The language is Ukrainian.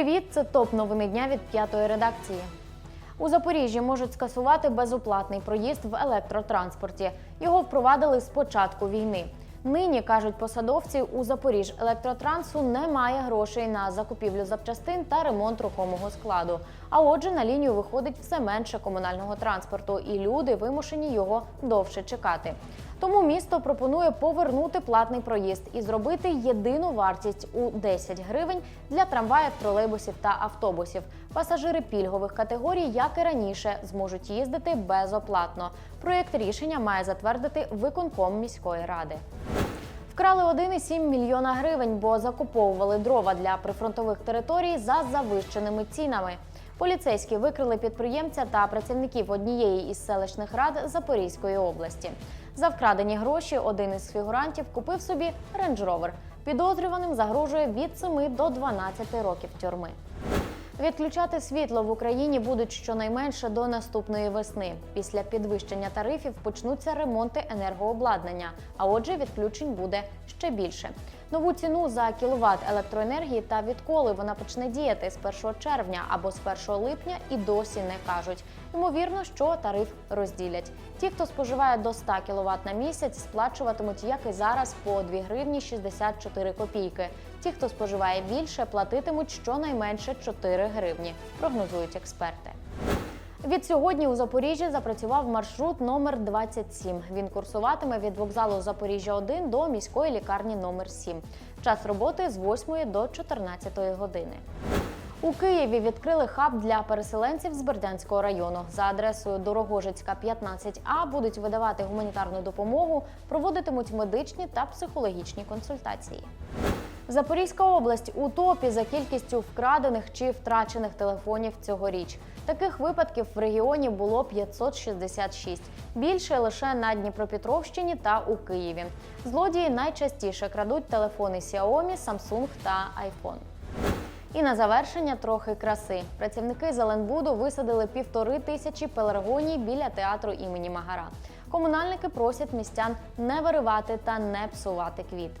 Привіт! Це топ новини дня від п'ятої редакції. У Запоріжжі можуть скасувати безоплатний проїзд в електротранспорті. Його впровадили з початку війни. Нині кажуть посадовці, у Запоріж електротрансу немає грошей на закупівлю запчастин та ремонт рухомого складу. А отже, на лінію виходить все менше комунального транспорту, і люди вимушені його довше чекати. Тому місто пропонує повернути платний проїзд і зробити єдину вартість у 10 гривень для трамваїв, тролейбусів та автобусів. Пасажири пільгових категорій, як і раніше, зможуть їздити безоплатно. Проєкт рішення має затвердити виконком міської ради. Вкрали 1,7 мільйона гривень, бо закуповували дрова для прифронтових територій за завищеними цінами. Поліцейські викрили підприємця та працівників однієї із селищних рад Запорізької області. За вкрадені гроші один із фігурантів купив собі рейндж-ровер. Підозрюваним загрожує від 7 до 12 років тюрми. Відключати світло в Україні будуть щонайменше до наступної весни. Після підвищення тарифів почнуться ремонти енергообладнання, а отже, відключень буде ще більше. Нову ціну за кіловат електроенергії та відколи вона почне діяти з 1 червня або з 1 липня і досі не кажуть. Ймовірно, що тариф розділять. Ті, хто споживає до 100 кВт на місяць, сплачуватимуть, як і зараз, по 2 гривні 64 копійки. Ті, хто споживає більше, платитимуть щонайменше 4 гривні, прогнозують експерти. Від сьогодні у Запоріжжі запрацював маршрут номер 27. Він курсуватиме від вокзалу Запоріжжя 1 до міської лікарні номер 7. Час роботи з 8 до 14 години. У Києві відкрили хаб для переселенців з Бердянського району. За адресою Дорогожицька, 15А будуть видавати гуманітарну допомогу, проводитимуть медичні та психологічні консультації. Запорізька область у топі за кількістю вкрадених чи втрачених телефонів цьогоріч. Таких випадків в регіоні було 566. Більше лише на Дніпропетровщині та у Києві. Злодії найчастіше крадуть телефони Xiaomi, Samsung та iPhone. І на завершення трохи краси. Працівники Зеленбуду висадили півтори тисячі пеларгоній біля театру імені Магара. Комунальники просять містян не виривати та не псувати квіти.